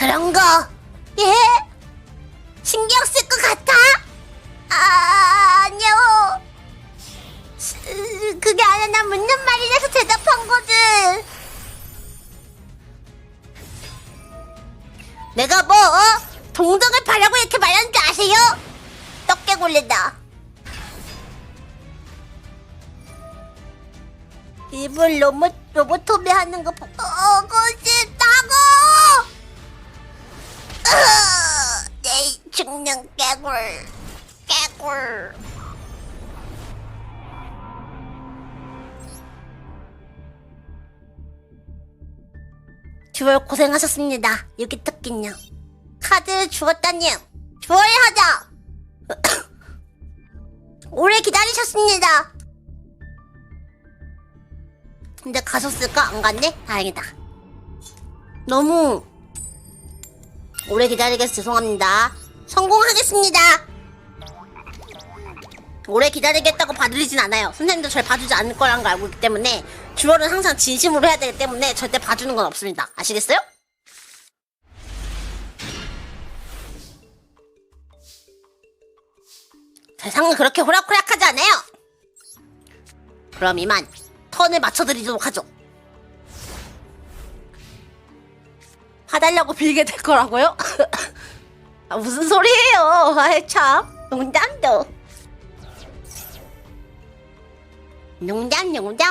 그런 거, 예? 신경 쓸 것 같아? 아, 아니요. 으, 그게 아니라 난 묻는 말이라서 대답한 거지. 내가 뭐, 어? 동정을 바라고 이렇게 말하는 줄 아세요? 떡개굴리다. 입을 로봇, 로보토미 하는 거 보고 싫다 내 죽는 개굴, 개굴. 주월 고생하셨습니다. 여기 특기냐. 카드 주었다님. 주월하자. 오래 기다리셨습니다. 근데 가셨을까? 안 갔네? 다행이다. 너무 오래 기다리게 해서 죄송합니다. 성공하겠습니다. 오래 기다리겠다고 봐드리진 않아요. 선생님도 절 봐주지 않을 거라는 걸 알고 있기 때문에 주얼은 항상 진심으로 해야 되기 때문에 절대 봐주는 건 없습니다. 아시겠어요? 세상은 그렇게 호락호락하지 않아요. 그럼 이만 턴을 맞춰드리도록 하죠. 봐달라고 빌게 될 거라고요? 아, 무슨 소리예요? 아이 참. 농담도. 농담 농담